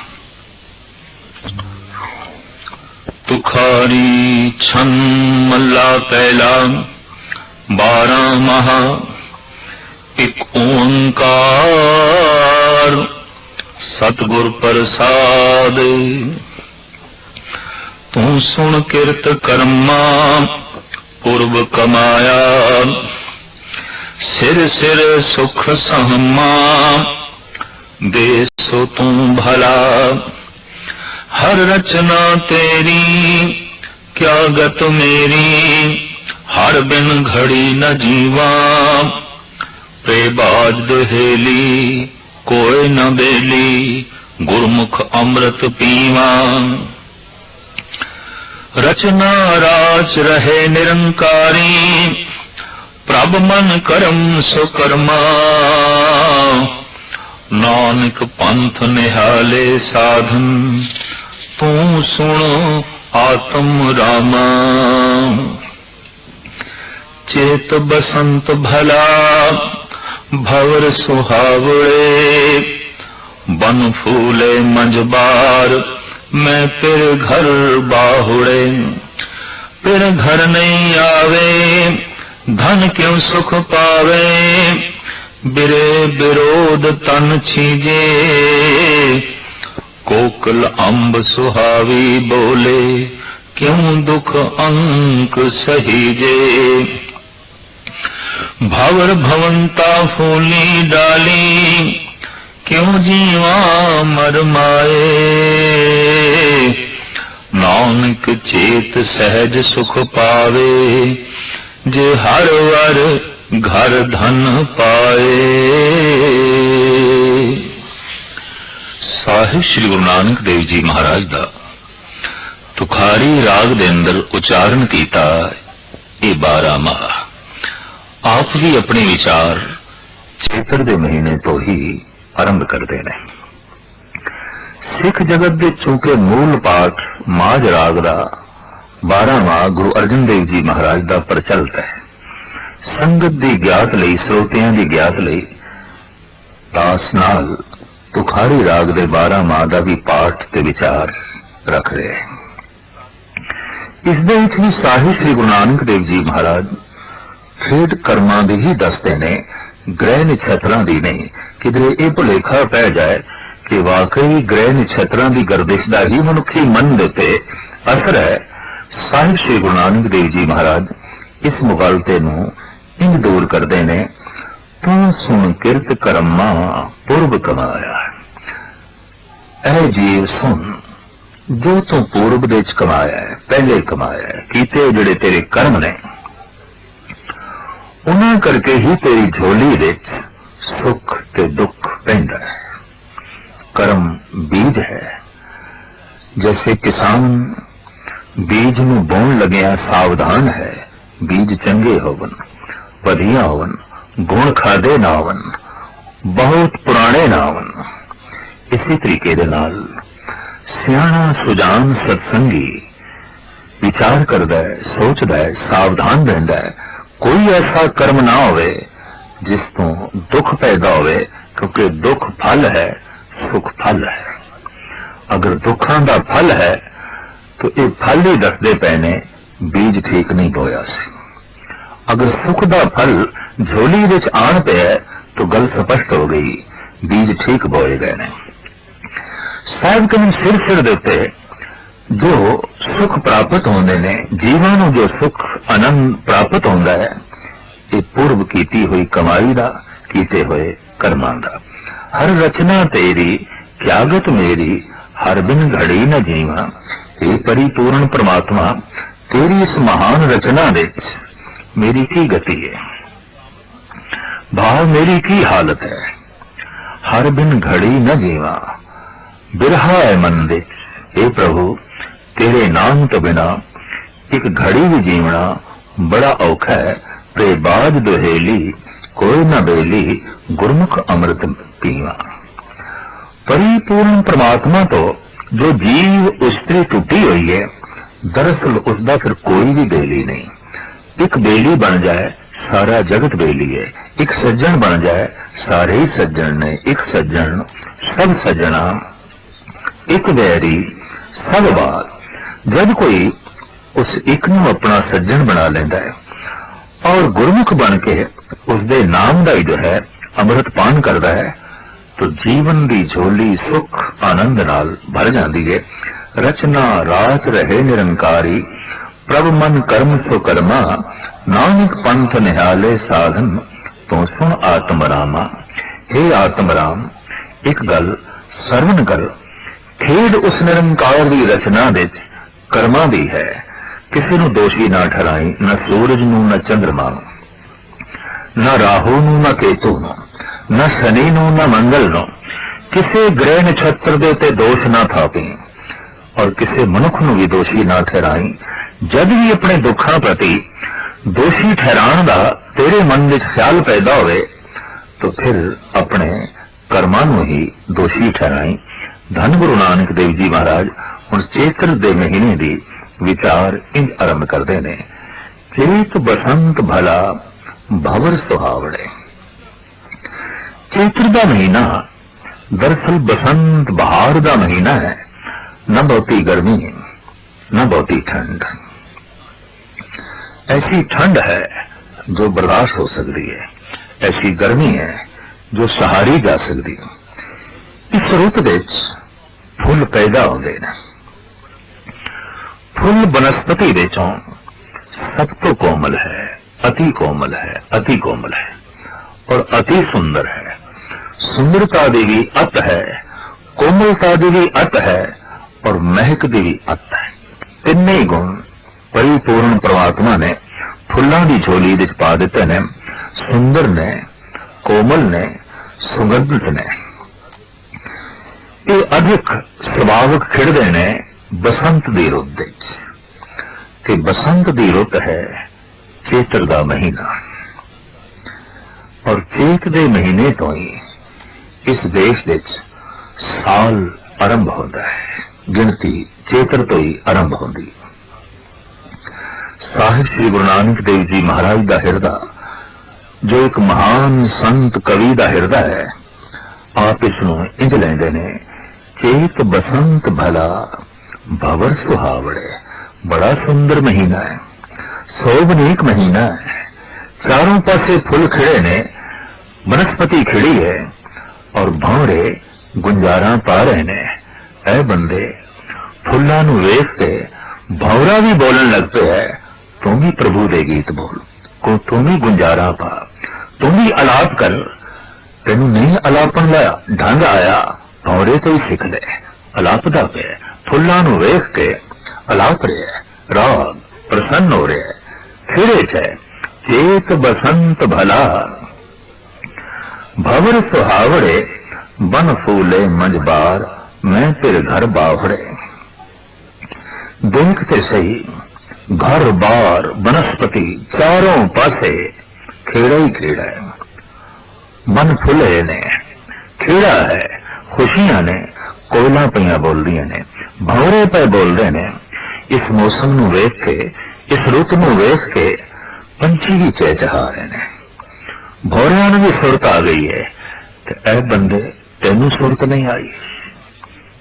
ਤੁਖਾਰੀ ਛੰ ਮੱਲਾ ਪਹਿਲਾ 12 ਮਹਾ, ਇੱਕ ਓੰਕਾਰ, ਸਤਿਗੁਰ ਪ੍ਰਸਾਦ। ਤੂੰ ਸੁਣ ਕਿਰਤ ਕਰਮਾ, ਪੁਰਬ ਕਮਾਇਆ। ਸਿਰ ਸਿਰ ਸੁਖ ਸਹਮਾ ਦੇ ਸੋ ਤੂੰ ਭਲਾ। ਹਰ ਰਚਨਾ ਤੇਰੀ ਕਿਆ ਗਤ ਮੇਰੀ, ਹਰ ਬਿਨ ਘੜੀ ਨ ਜੀਵਾ। ਪ੍ਰੇਬਾਜ ਦਹੇਲੀ, ਕੋਇ ਨ ਬੇਲੀ, ਗੁਰਮੁਖ ਅੰਮ੍ਰਿਤ ਪੀਵਾ। ਰਚਨਾ ਰਾਜ ਰਹੇ ਨਿਰੰਕਾਰੀ, ਪ੍ਰਭ ਮਨ ਕਰਮ ਸੋ ਕਰਮਾ ਨਾਨਕ ਪੰਥ ਨਿਹਾਲੇ ਸਾਧਨ ਤੂੰ ਸੁਣ ਆਤਮ ਰਾਮਾ। ਚੇਤ ਬਸੰਤ ਭਲਾ, ਭਵਰ ਸੁਹਾਵੜੇ। ਬਨ ਫੂਲੇ ਮਜਬਾਰ ਮੈਂ ਫਿਰ ਘਰ ਬਾਹੁੜੇ। ਫਿਰ ਘਰ ਨਹੀਂ ਆਵੇ, ਧਨ ਕਿਉ ਸੁਖ ਪਾਵੇ? ਬਿਰੇ ਵਿਰੋਧ ਤਨ ਛੀਜੇ। ਕੋਕਲ ਅੰਬ ਸੁਹਾਵੀ ਬੋਲੇ, ਕਿਉ ਦੁਖ ਅੰਕ ਸਹੀ ਜੇ? ਭਵਰ ਭਵੰਤਾ ਫੂਲੀ ਡਾਲੀ, ਕਿਉ ਜੀਵਾ ਮਰ ਮਾਏ? ਨਾਨਕ ਚੇਤ ਸਹਿਜ ਸੁਖ ਪਾਵੇ, ਜੇ ਹਰ ਵਰ ਘਰ ਧਨ ਪਾਏ। ਸਾਹਿਬ ਸ੍ਰੀ ਗੁਰੂ ਨਾਨਕ ਦੇਵ ਜੀ ਮਹਾਰਾਜ ਦਾ। ਤੁਖਾਰੀ ਰਾਗ ਦੇ ਅੰਦਰ ਉਚਾਰਨ ਕੀਤਾ ਇਹ 12 ਮਾਹ ਆਪ ਵੀ ਆਪਣੇ ਵਿਚਾਰ ਚੇਤਰ ਦੇ ਮਹੀਨੇ ਤੋਂ ਹੀ ਆਰੰਭ ਕਰਦੇ ਨੇ। ਸਿੱਖ ਜਗਤ ਦੇ ਚੂੰਕਿ ਮੂਲ ਪਾਠ ਮਾਜ ਰਾਗ ਦਾ 12ਵਾਂ ਗੁਰੂ ਅਰਜਨ ਦੇਵ ਜੀ ਮਹਾਰਾਜ ਦਾ ਪ੍ਰਚਲਿਤ ਹੈ। ਸੰਗਤ ਦੀ ਗਿਆਤ ਲਈ, ਸਰੋਤਿਆਂ ਦੀ ਗਿਆਤ ਲਈ ਦਾਸ ਨਾਲ ਤੁਖਾਰੀ ਰਾਗ ਦੇ 12 ਮਾਹ ਦਾ ਵੀ ਪਾਠ ਤੇ ਵਿਚਾਰ ਰੱਖ ਰਹੇ ਇਸ ਦੇ ਵਿੱਚ ਵੀ ਸਾਹਿਬ ਸ੍ਰੀ ਗੁਰੂ ਨਾਨਕ ਦੇਵ ਜੀ ਮਹਾਰਾਜ ਖੇਡ ਕਰਮਾਂ ਦੀ ਹੀ ਦੱਸਦੇ ਨੇ, ਗ੍ਰਹਿ ਨਛਤਰਾਂ ਦੀ ਨਹੀਂ ਕਿਧਰੇ ਇਹ ਭੁਲੇਖਾ ਪੈ ਜਾਏ ਕਿ ਵਾਕਈ ਗ੍ਰਹਿ ਨਛਤਰਾਂ ਦੀ ਗਰਦਿਸ਼ ਦਾ ਹੀ ਮਨੁੱਖੀ ਮਨ ਦੇ ਤੇ ਅਸਰ ਹੈ। ਸਾਹਿਬ ਸ੍ਰੀ ਗੁਰੂ ਨਾਨਕ ਦੇਵ ਜੀ ਮਹਾਰਾਜ ਇਸ ਮੁਗਲਤੇ ਨੂੰ ਇੰਜ ਦੂਰ ਕਰਦੇ ਨੇ ਤੂੰ ਸੁਣ ਕਿਰਤ ਕਰਮਾ ਪੁਰਬ ਕਮਾਇਆ ਇਹ ਜੀਵ ਸੁਣ, ਜੋ ਤੂੰ ਪੂਰਬ ਦੇ ਚ ਕਮਾਇਆ ਪਹਿਲੇ ਕਮਾਇਆ ਕੀਤੇ ਜਿਹੜੇ ਤੇਰੇ ਕਰਮ ਨੇ, ਉਹਨਾਂ ਕਰਕੇ ਹੀ ਤੇਰੀ ਝੋਲੀ ਵਿੱਚ ਸੁੱਖ ਤੇ ਦੁੱਖ ਪੈਂਦਾ ਹੈ। ਕਰਮ ਬੀਜ ਹੈ। ਜੈਸੇ ਕਿਸਾਨ ਬੀਜ ਨੂੰ ਬੋਣ ਲੱਗਿਆ ਸਾਵਧਾਨ ਹੈ, ਬੀਜ ਚੰਗੇ ਹੋਵਨ ਵਧੀਆ ਹੋਵਨ ਗੁਣ ਖਾਦੇ ਨਾਵਨ, ਬਹੁਤ ਪੁਰਾਣੇ ਨਾਵਨ। ਇਸੇ ਤਰੀਕੇ ਦੇ ਨਾਲ ਸਿਆਣਾ ਸੁਜਾਨ ਸਤਸੰਗੀ ਵਿਚਾਰ ਕਰਦਾ ਹੈ, ਸੋਚਦਾ ਹੈ, ਸਾਵਧਾਨ ਰਹਿੰਦਾ ਹੈ। ਕੋਈ ਐਸਾ ਕਰਮ ਨਾ ਹੋਵੇ ਜਿਸ ਤੋਂ ਦੁੱਖ ਪੈਦਾ ਹੋਵੇ, ਕਿਉਂਕਿ ਦੁੱਖ ਫਲ ਹੈ, ਸੁਖ ਫਲ ਹੈ। ਅਗਰ ਦੁੱਖਾਂ ਦਾ ਫਲ ਹੈ, ਤਾਂ ਇਹ ਫਲ ਹੀ ਦੱਸਦੇ ਪਏ ਨੇ, ਬੀਜ ਠੀਕ ਨਹੀਂ ਬੋਇਆ ਸੀ। ਅਗਰ ਸੁਖ ਦਾ ਫਲ ਝੋਲੀ ਵਿੱਚ ਆਣ ਪਿਆ ਤਾਂ ਗੱਲ ਸਪਸ਼ਟ ਹੋ ਗਈ, ਬੀਜ ਠੀਕ ਬੋਏ ਗਏ ਨੇ। ਸਾਹਿਬ ਕਹਿੰਦੇ ਸਿਰ ਸਿਰ ਦੇ ਉੱਤੇ, ਜੋ ਸੁਖ ਪ੍ਰਾਪਤ ਹੁੰਦੇ ਨੇ, ਜੀਵਾਂ ਨੂੰ ਜੋ ਸੁਖ ਆਨੰਦ ਪ੍ਰਾਪਤ ਹੁੰਦਾ ਹੈ, ਇਹ ਪੂਰਵ ਕੀਤੀ ਹੋਈ ਕਮਾਈ ਦਾ, ਕੀਤੇ ਹੋਏ ਕਰਮਾਂ ਦਾ। ਹਰ ਰਚਨਾ ਤੇਰੀ ਕਿਆਗਤ ਮੇਰੀ, ਹਰ ਬਿਨ ਘੜੀ ਨ ਜੀਵਾਂ। ਇਹ ਪਰਿਪੂਰਨ ਪ੍ਰਮਾਤਮਾ ਤੇਰੀ ਇਸ ਮਹਾਨ ਰਚਨਾ ਦੇ ਮੇਰੀ ਕੀ ਗਤੀ ਹੈ ਭਾਵ ਮੇਰੀ ਕੀ ਹਾਲਤ ਹੈ ਹਰ ਬਿਨ ਘੜੀ ਨ ਜੀਵਾਂ ਬਿਰਹਾ ਹੈ ਮਨ ਦੇ ਇਹ ਪ੍ਰਭੂ ਤੇਰੇ ਨਾਮ ਤੋਂ ਬਿਨਾ ਇੱਕ ਘੜੀ ਵੀ ਜੀਵਣਾ ਬੜਾ ਔਖਾ ਹੈ ਤੇ ਬਾਜ ਦੁਹੇਲੀ ਕੋਈ ਨਾ ਬੇਲੀ ਗੁਰਮੁਖ ਅੰਮ੍ਰਿਤ ਪੀਵਾ ਪਰਿਪੂਰਨ ਪ੍ਰਮਾਤਮਾ ਤੋਂ ਜੋ ਜੀਵ ਉਸਤਰੀ ਟੁੱਟੀ ਹੋਈ ਹੈ ਦਰਅਸਲ ਉਸ ਦਾ ਫਿਰ ਕੋਈ ਵੀ ਬੇਲੀ ਨਹੀਂ ਇੱਕ ਬੇਲੀ ਬਣ ਜਾਏ, ਸਾਰਾ ਜਗਤ ਬੇਲੀ ਹੈ ਇੱਕ ਸੱਜਣ ਬਣ ਜਾਏ, ਸਾਰੇ ਹੀ ਸੱਜਣ ਨੇ। ਇੱਕ ਸੱਜਣ, ਸਭ ਸੱਜਣਾ। ਇੱਕ ਵੈਰੀ, ਸਭ ਬਾਤ ਜਦ ਕੋਈ ਉਸ ਇੱਕ ਨੂੰ ਆਪਣਾ ਸੱਜਣ ਬਣਾ ਲੈਂਦਾ ਹੈ ਔਰ ਗੁਰਮੁਖ ਬਣ ਕੇ ਉਸ ਦੇ ਨਾਮ ਦਾ ਹੀ ਜੋ ਹੈ, ਅੰਮ੍ਰਿਤ ਪਾਨ ਕਰਦਾ ਹੈ, ਤੋ ਜੀਵਨ ਦੀ ਝੋਲੀ ਸੁਖ, ਆਨੰਦ ਨਾਲ ਭਰ ਜਾਂਦੀ ਹੈ ਰਚਨਾ ਰਾਤ ਰਹੇ ਨਿਰੰਕਾਰੀ ਪ੍ਰਭ ਮਨ ਕਰਮ ਸੋ ਕਰਮਾ, ਨਾਨਕ ਪੰਥ ਨਿਹਾਲੇ ਸਾਧਨ, ਤੋਂ ਸੁਣ ਆਤਮ ਰਾਮਾ। हे ਆਤਮ ਰਾਮ, ਇੱਕ ਗੱਲ ਸਰਵਨ ਕਰ। ਖੇਡ ਉਸ ਨਿਰੰਕਾਰ ਦੀ ਰਚਨਾ ਵਿੱਚ ਕਰਮਾਂ ਦੀ ਹੈ। ਕਿਸੇ ਨੂੰ ਦੋਸ਼ੀ ਨਾ ਠਹਿਰਾਈ, ਨਾ ਸੂਰਜ ਨੂੰ, ਨਾ ਚੰਦਰਮਾ ਨੂੰ। ਨਾ ਰਾਹੂ ਨੂੰ, ਨਾ ਕੇਤੂ ਨੂੰ। ਨਾ ਸ਼ਨੀ ਨੂੰ, ਨਾ ਮੰਗਲ ਨੂੰ। ਕਿਸੇ ਗ੍ਰਹਿ ਨਛੱਤਰ ਦੇ ਉਤੇ ਦੋਸ਼ ਨਾ ਥਾਪੀ। ਔਰ ਕਿਸੇ ਮਨੁੱਖ ਨੂੰ ਵੀ ਦੋਸ਼ੀ ਨਾ ਠਹਿਰਾਈ ਜਦ ਵੀ ਆਪਣੇ ਦੁੱਖਾਂ ਪ੍ਰਤੀ ਦੋਸ਼ੀ ਠਹਿਰਾਉਣ ਦਾ ਤੇਰੇ ਮਨ ਵਿੱਚ ਖਿਆਲ ਪੈਦਾ ਹੋਵੇ, ਤਾਂ ਫਿਰ ਆਪਣੇ ਕਰਮਾਂ ਨੂੰ ਹੀ ਦੋਸ਼ੀ ਠਹਿਰਾਈ। ਧੰਨ ਗੁਰੂ ਨਾਨਕ ਦੇਵ ਜੀ ਮਹਾਰਾਜ ਹੁਣ ਚੇਤਰ ਦੇ ਮਹੀਨੇ ਦੀ ਵਿਚਾਰ ਇੰਜ ਆਰੰਭ ਕਰਦੇ ਨੇ, ਚੇਤ ਬਸੰਤ ਭਲਾ ਭਵਰ ਸੁਹਾਵੜੇ ਚੇਤਰ ਦਾ ਮਹੀਨਾ ਦਰਸਲ ਬਸੰਤ ਬਹਾਰ ਦਾ ਮਹੀਨਾ ਹੈ। ਨਾ ਬਹੁਤੀ ਗਰਮੀ, ਨਾ ਬਹੁਤੀ ਠੰਡ। ऐसी ठंड है जो बर्दाश्त हो सकती है ऐसी गर्मी है ਜੋ ਸਹਾਰੀ ਜਾ ਸਕਦੀ ਹੈ ਇਸ ਰੁੱਤ ਵਿੱਚ ਫੁੱਲ ਪੈਦਾ ਹੁੰਦੇ ਨੇ ਫੁੱਲ ਬਨਸਪਤੀ ਵਿੱਚੋਂ ਸਭ ਤੋਂ ਕੋਮਲ ਹੈ ਅਤੀ ਕੋਮਲ ਹੈ ਅਤੀ ਕੋਮਲ ਹੈ ਔਰ ਅਤੀ ਸੁੰਦਰ ਹੈ ਸੁੰਦਰਤਾ ਦੀ ਵੀ ਅਤ ਹੈ ਕੋਮਲਤਾ ਦੀ ਵੀ ਅਤ ਹੈ ਔਰ ਮਹਿਕ ਦੀ ਵੀ ਅਤ ਹੈ ਤਿੰਨੇ ਹੀ ਗੁਣ ਪਰਿਪੂਰਨ ਪ੍ਰਮਾਤਮਾ ਨੇ ਫੁੱਲਾਂ ਦੀ ਝੋਲੀ ਵਿੱਚ ਪਾ ਦਿੱਤੇ ਨੇ, ਸੁੰਦਰ ਨੇ, ਕੋਮਲ ਨੇ, ਸੁਗੰਧਿਤ ਨੇ। ਇਹ ਅਧਿਕ ਸੁਭਾਵਕ ਖਿੜਦੇ ਨੇ ਬਸੰਤ ਦੀ ਰੁੱਤ ਵਿੱਚ। ਤੇ ਬਸੰਤ ਦੀ ਰੁੱਤ ਹੈ ਚੇਤਰ ਦਾ ਮਹੀਨਾ। ਔਰ ਚੇਤ ਦੇ ਮਹੀਨੇ ਤੋਂ ਹੀ ਇਸ ਦੇਸ਼ ਵਿੱਚ ਸਾਲ ਆਰੰਭ ਹੁੰਦਾ ਹੈ। ਗਿਣਤੀ ਚੇਤਰ ਤੋਂ ਹੀ ਆਰੰਭ ਹੁੰਦੀ ਹੈ। ਸਾਹਿਬ ਸ੍ਰੀ ਗੁਰੂ ਨਾਨਕ ਦੇਵ ਜੀ ਮਹਾਰਾਜ ਦਾ ਹਿਰਦਾ, ਜੋ ਇੱਕ ਮਹਾਨ ਸੰਤ ਕਵੀ ਦਾ ਹਿਰਦਾ ਹੈ, ਆਪ ਇਸ ਨੂੰ ਇੰਜ ਲੈਂਦੇ ਨੇ, ਚੇਤ ਬਸੰਤ ਭਲਾ ਭਵਰ ਸੁਹਾਵੜੇ ਬੜਾ ਸੁੰਦਰ ਮਹੀਨਾ ਹੈ ਸੋਭਨੀਕ ਮਹੀਨਾ ਹੈ, ਚਾਰੋਂ ਪਾਸੇ ਫੁੱਲ ਖਿੜੇ ਨੇ, ਬਨਸਪਤੀ ਖਿੜੀ ਹੈ, ਔਰ ਭੌਰੇ ਗੁੰਜਾਰਾਂ ਪਾ ਰਹੇ ਨੇ, ਐ ਬੰਦੇ, ਫੁੱਲਾਂ ਨੂੰ ਵੇਖ ਕੇ ਭੌਰਾ ਵੀ ਬੋਲਣ ਲੱਗ ਪਿਆ ਹੈ ਤੂੰ ਵੀ ਪ੍ਰਭੂ ਦੇ ਗੀਤ ਬੋਲ, ਕੋ ਤੂੰ ਵੀ ਗੁੰਜਾਰਾ ਪਾ। ਤੂੰ ਵੀ ਅਲਾਪ ਕਰ। ਤੈਨੂੰ ਨਹੀਂ ਅਲਾਪਣ ਲਿਆ ਢੰਗ ਆਇਆ। ਭੌਰੇ ਤੋਂ ਹੀ ਸਿੱਖ ਲੈ ਅਲਾਪ ਪਿਆ। ਫੁੱਲਾਂ ਨੂੰ ਵੇਖ ਕੇ ਅਲਾਪ ਰਿਹਾ, ਰਾਗ ਪ੍ਰਸੰਨ ਹੋ ਰਿਹਾ। ਖਿੜੇ ਚ ਚੇਤ ਬਸੰਤ ਭਲਾ। ਭਵਰ ਸੁਹਾਵੜੇ, ਬਨ ਫੂਲੇ ਮੰਜਬਾਰ ਮੈਂ ਤੇਰੇ ਘਰ ਬਾਵੜੇ। ਦੇਖ ਤੇ ਸਹੀ ਘਰ ਬਾਰ ਬਨਸਪਤੀ ਚਾਰੋਂ ਪਾਸੇ ਖੇੜਾ ਹੀ ਖੇੜਾ ਹੈ। ਮਨ ਫੁੱਲੇ ਨੇ, ਖੇੜਾ ਹੈ, ਖੁਸ਼ੀਆਂ ਨੇ, ਕੋਇਲਾਂ ਪਈਆਂ ਬੋਲਦੀਆਂ ਨੇ ਭੌਰੇ ਪਏ ਬੋਲਦੇ ਨੇ। ਇਸ ਮੌਸਮ ਨੂੰ ਵੇਖ ਕੇ, ਇਸ ਰੁੱਤ ਨੂੰ ਵੇਖ ਕੇ ਪੰਛੀ ਵੀ ਚਹਿਚਹਾ ਰਹੇ ਨੇ। ਭੌਰਿਆਂ ਨੂੰ ਵੀ ਸੁਰਤ ਆ ਗਈ ਹੈ ਤੇ ਇਹ ਬੰਦੇ ਤੈਨੂੰ ਸੁਰਤ ਨਹੀਂ ਆਈ।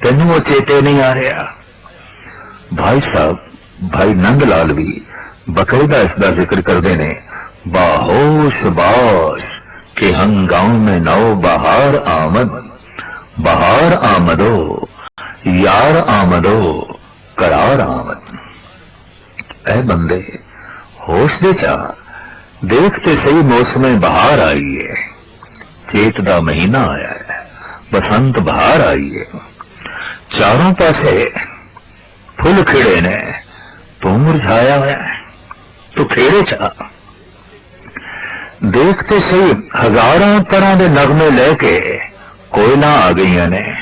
ਤੈਨੂੰ ਉਹ ਚੇਤੇ ਨਹੀਂ ਆ ਰਿਹਾ। ਭਾਈ ਸਾਹਿਬ ਭਾਈ ਨੰਦ ਲਾਲ ਵੀ ਬਕਾਇਦਾ ਇਸ ਦਾ ਜ਼ਿਕਰ ਕਰਦੇ ਨੇ। ਬਾਹੋਸ਼ ਬਾਸ਼, ਕਿ ਹੰਗਾਉਂ ਮੈਂ ਨਉ ਬਹਾਰ ਆਮਦ। ਬਹਾਰ ਆਮਦੋ, ਯਾਰ ਆਮਦੋ, ਕਰਾਰ ਆਮਦ। ਐ ਬੰਦੇ, ਹੋਸ਼ ਦੇ ਚਾ ਦੇਖ ਤੇ ਸਹੀ ਮੌਸਮੇ ਬਹਾਰ ਆਈ ਹੈ ਚੇਤ ਦਾ ਮਹੀਨਾ ਆਇਆ ਹੈ, ਬਸੰਤ ਬਹਾਰ ਆਈ ਹੈ ਚਾਰੋਂ ਪਾਸੇ ਫੁੱਲ ਖਿੜੇ ਨੇ। ਤੂੰ ਮੁਰਝਾਇਆ ਹੋਇਆ ਹੈ। ਤੂੰ ਖੇੜੇ ਚਾ ਦੇਖਤੇ ਸਹੀ, ਹਜ਼ਾਰਾਂ ਤਰ੍ਹਾਂ ਦੇ ਨਗਮੇ ਲੈ ਕੇ ਕੋਇਲਾਂ ਆ ਗਈਆਂ ਨੇ,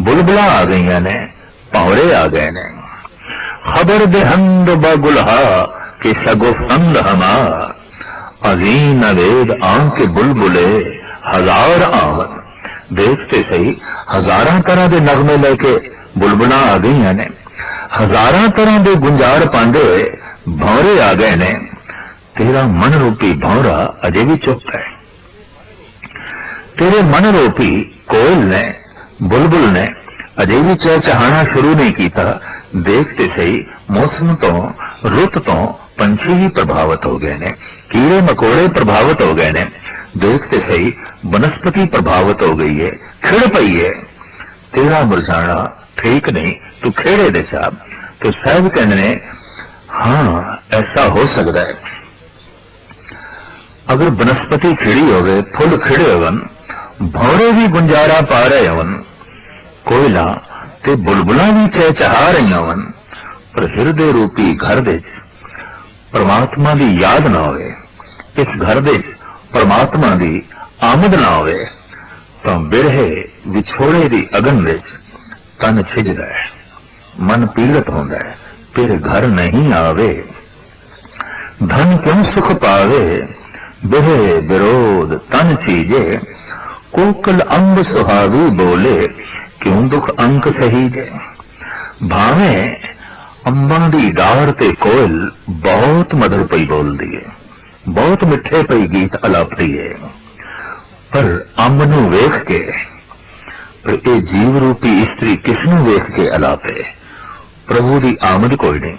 ਬੁਲਬੁਲਾਂ ਆ ਗਈਆਂ ਨੇ, ਭੌਰੇ ਆ ਗਏ ਨੇ। ਖਬਰ ਦੇਹੰਦ ਬਗੁਲਹਾ ਕਿ ਸਗੁਫੰਦ ਹਮਾ। ਅਜ਼ੀਨ ਵੇਦ ਆਂਕੇ ਬੁਲਬੁਲੇ ਹਜ਼ਾਰ ਆਵਤ ਦੇਖਤੇ ਸਹੀ, ਹਜ਼ਾਰਾਂ ਤਰ੍ਹਾਂ ਦੇ ਨਗਮੇ ਲੈ ਕੇ ਬੁਲਬੁਲਾਂ ਆ ਗਈਆਂ ਨੇ। ਹਜ਼ਾਰਾਂ ਤਰ੍ਹਾਂ ਦੇ ਗੁੰਜਾਰ ਪਾਉਂਦੇ ਹੋਏ ਭੌਰੇ ਆ ਗਏ ਨੇ ਤੇਰਾ ਮਨ ਰੂਪੀ ਭੌਰਾ ਅਜੇ ਵੀ ਚੁੱਪ ਹੈ ਤੇਰੇ ਮਨ ਰੂਪੀ ਕੋਇਲ ਨੇ ਬੁਲਬੁਲ ਨੇ ਅਜੇ ਵੀ ਚਹਿਚਹਾਣਾ ਸ਼ੁਰੂ ਨਹੀਂ ਕੀਤਾ ਦੇਖਤੇ ਸਹੀ ਮੌਸਮ ਤੋਂ ਰੁੱਤ ਤੋਂ ਪੰਛੀ ਵੀ ਪ੍ਰਭਾਵਿਤ ਹੋ ਗਏ ਨੇ ਕੀੜੇ ਮਕੌੜੇ ਪ੍ਰਭਾਵਿਤ ਹੋ ਗਏ ਨੇ ਦੇਖਤੇ ਸਹੀ ਬਨਸਪਤੀ ਪ੍ਰਭਾਵਿਤ ਹੋ ਗਈ ਹੈ ਖਿੜ ਪਈ ਹੈ ਤੇਰਾ ਮੁਰਝਾਣਾ ਠੀਕ ਨਹੀਂ, ਤੂੰ ਖੇੜੇ ਦੇ ਚਾਹ। ਤੇ ਸਾਹਿਬ ਕਹਿੰਦੇ ਨੇ, ਹਾਂ, ਐਸਾ ਹੋ ਸਕਦਾ ਹੈ। ਅਗਰ ਬਨਸਪਤੀ ਖਿੜੀ ਹੋਵੇ, ਫੁੱਲ ਖਿੜੇ ਹੋਵਨ ਭੌਰੇ ਵੀ ਗੁੰਜਾਰਾ ਪਾ ਰਹੇ ਹੋਵਨ ਕੋਇਲਾ ਤੇ ਬੁਲਬੁਲਾਂ ਵੀ ਚਹਿਚਹਾ ਰਹੀਆਂ ਹੋਵਨ ਪਰ ਹਿਰਦੇ ਰੂਪੀ ਘਰ ਦੇ ਵਿੱਚ ਪਰਮਾਤਮਾ ਦੀ ਯਾਦ ਨਾ ਹੋਵੇ, ਇਸ ਘਰ ਦੇ ਵਿੱਚ ਪਰਮਾਤਮਾ ਦੀ ਆਮਦ ਨਾ ਹੋਵੇ, ਤਾਂ ਬਿਰਹੇ ਵਿਛੋੜੇ ਦੀ ਅਗਨ ਵਿੱਚ ਤਨ ਛਿਜਦਾ ਹੈ, ਮਨ ਪੀੜਤ ਹੁੰਦਾ ਹੈ, ਫਿਰ ਘਰ ਨਹੀਂ ਆਵੇ। ਧਨ ਕਿਉਂ ਸੁਖ ਪਾਵੇ? ਬਿਰਹੇ ਵਿਰੋਧ ਤਨ ਚੀਜੇ, ਕੋਕਲ ਅੰਬ ਸੁਹਾਵੀ ਬੋਲੇ, ਕਿਉਂ ਦੁਖ ਅੰਕ ਸਹੀਜੇ? ਭਾਵੇਂ ਅੰਬਾਂ ਦੀ ਡਾਰ ਤੇ ਕੋਇਲ ਬਹੁਤ ਮਧੁਰ ਪਈ ਬੋਲਦੀ ਹੈ ਬਹੁਤ ਮਿੱਠੇ ਪਈ ਗੀਤ ਅਲਾਪਦੀ ਹੈ ਪਰ ਅੰਬ ਨੂੰ ਵੇਖ ਕੇ ਇਹ ਜੀਵ ਰੂਪੀ ਇਸਤਰੀ ਕਿਸ ਨੂੰ ਵੇਖ ਕੇ ਅਲਾਪੇ? ਪ੍ਰਭੂ ਦੀ ਆਮਦ ਕੋਈ ਨਹੀਂ।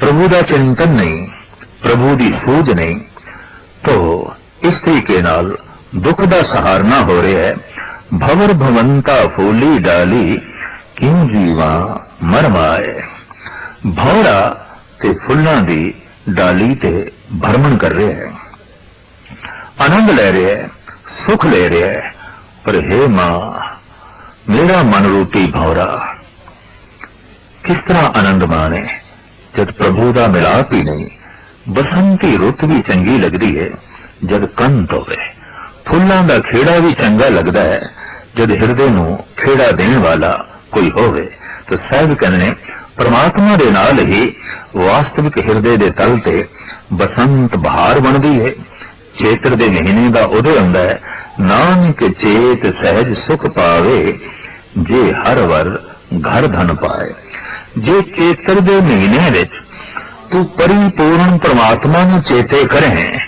ਪ੍ਰਭੂ ਦਾ ਚਿੰਤਨ ਨਹੀਂ, ਪ੍ਰਭੂ ਦੀ ਸੂਝ ਨਹੀਂ। ਤੋ ਇਸ ਤਰੀਕੇ ਨਾਲ ਦੁੱਖ ਦਾ ਸਹਾਰਨਾ ਹੋ ਰਿਹਾ ਹੈ। ਭਵਰ ਭਵੰਤਾ ਫੂਲੀ ਡਾਲੀ, ਕਿਉਂ ਜੀਵਾ ਮਰ ਮਾਏ? ਭੌਰਾ ਤੇ ਫੁੱਲਾਂ ਦੀ ਡਾਲੀ ਤੇ ਭਰਮਣ ਕਰ ਰਿਹਾ ਹੈ। ਆਨੰਦ ਲੈ ਰਿਹਾ ਹੈ, ਸੁਖ ਲੈ ਰਿਹਾ ਹੈ। ਪਰ ਹੈ ਮਾਂ, ਮੇਰਾ ਮਨ ਰੂਪੀ ਭੌਰਾ। ਕਿਸ ਤਰ੍ਹਾਂ ਆਨੰਦ ਮਾਣੇ, ਜਦ ਪ੍ਰਭੂ ਦਾ ਮਿਲਾਪ ਹੀ ਨਹੀਂ, ਬਸੰਤੀ ਰੁੱਤ ਵੀ ਚੰਗੀ ਲੱਗਦੀ ਹੈ ਜਦ ਕੰਤ ਹੋਵੇ ਫੁੱਲਾਂ ਦਾ ਖੇੜਾ ਵੀ ਚੰਗਾ ਲੱਗਦਾ ਹੈ ਜਦ ਹਿਰਦੇ ਨੂੰ ਖੇੜਾ ਦੇਣ ਵਾਲਾ ਕੋਈ ਹੋਵੇ। ਤਾਂ ਸਾਹਿਬ ਕਹਿੰਦੇ ਨੇ, ਪਰਮਾਤਮਾ ਦੇ ਨਾਲ ਹੀ ਵਾਸਤਵਿਕ ਹਿਰਦੇ ਦੇ ਤਲ ਤੇ ਬਸੰਤ ਬਹਾਰ ਬਣਦੀ ਹੈ ਚੇਤਰ ਦੇ ਮਹੀਨੇ ਦਾ ਉਦੋਂ ਹੁੰਦਾ ਹੈ ਨਾਨਕ ਚੇਤ ਸਹਿਜ ਸੁਖ ਪਾਵੇ, ਜੇ ਹਰ ਵਰ ਘਰ ਧਨ ਪਾਏ। ਜੇ ਚੇਤਰ ਦੇ ਮਹੀਨੇ ਵਿੱਚ ਤੂੰ ਪਰਿਪੂਰਨ ਪ੍ਰਮਾਤਮਾ ਨੂੰ ਚੇਤੇ ਕਰੇ,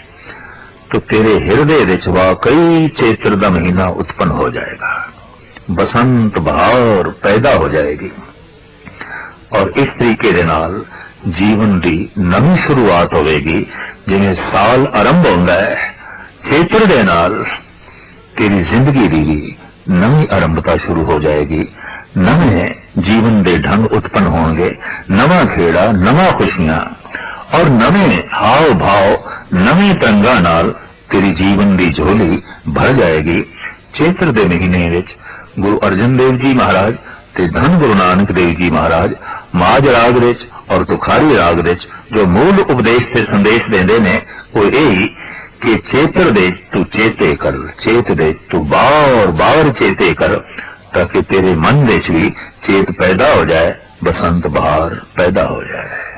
ਤੋ ਤੇਰੇ ਹਿਰਦੇ ਵਿੱਚ ਵਾਕਈ ਚੇਤਰ ਦਾ ਮਹੀਨਾ ਉਤਪਨ ਹੋ ਜਾਏਗਾ। ਬਸੰਤ ਬਹਾਰ ਪੈਦਾ ਹੋ ਜਾਏਗੀ। ਔਰ ਇਸ ਤਰੀਕੇ ਦੇ ਨਾਲ ਜੀਵਨ ਦੀ ਨਵੀਂ ਸ਼ੁਰੂਆਤ ਹੋਵੇਗੀ, ਜਿਵੇਂ ਸਾਲ ਆਰੰਭ ਹੁੰਦਾ ਹੈ, ਚੇਤਰ ਦੇ ਨਾਲ ਤੇਰੀ ਜ਼ਿੰਦਗੀ ਦੀ ਵੀ ਨਵੀਂ ਆਰੰਭਤਾ ਸ਼ੁਰੂ ਹੋ ਜਾਏਗੀ। ਨਵੇਂ ਜੀਵਨ ਦੇ ਢੰਗ ਉਤਪਨ ਹੋਣਗੇ। ਨਵਾਂ ਖੇੜਾ, ਨਵਾਂ ਖੁਸ਼ੀਆਂ ਔਰ ਨਵੇਂ ਹਾਵ ਭਾਵ ਨਵੇਂ ਤਰੰਗਾਂ ਨਾਲ ਤੇਰੀ ਜੀਵਨ ਦੀ ਝੋਲੀ ਭਰ ਜਾਏਗੀ। ਚੇਤਰ ਦੇ ਮਹੀਨੇ ਵਿੱਚ ਗੁਰੂ ਅਰਜਨ ਦੇਵ ਜੀ ਮਹਾਰਾਜ ਤੇ ਧੰਨ ਗੁਰੂ ਨਾਨਕ ਦੇਵ ਜੀ ਮਹਾਰਾਜ ਮਾਜ ਰਾਗ ਵਿੱਚ ਔਰ ਤੁਖਾਰੀ ਰਾਗ ਵਿੱਚ ਜੋ ਮੂਲ ਉਪਦੇਸ਼ ਤੇ ਸੰਦੇਸ਼ ਦਿੰਦੇ ਨੇ, ਉਹ ਇਹ ਹੀ ਕਿ ਚੇਤਰ ਦੇ ਵਿੱਚ ਤੂੰ ਚੇਤੇ ਕਰ ਚੇਤ ਦੇ ਵਿੱਚ ਤੂੰ ਬਾਰ ਬਾਰ ਚੇਤੇ ਕਰ ਤਾਂ ਕਿ ਤੇਰੇ ਮਨ ਵਿੱਚ ਵੀ ਚੇਤ ਪੈਦਾ ਹੋ ਜਾਏ ਬਸੰਤ ਬਹਾਰ ਪੈਦਾ ਹੋ ਜਾਏ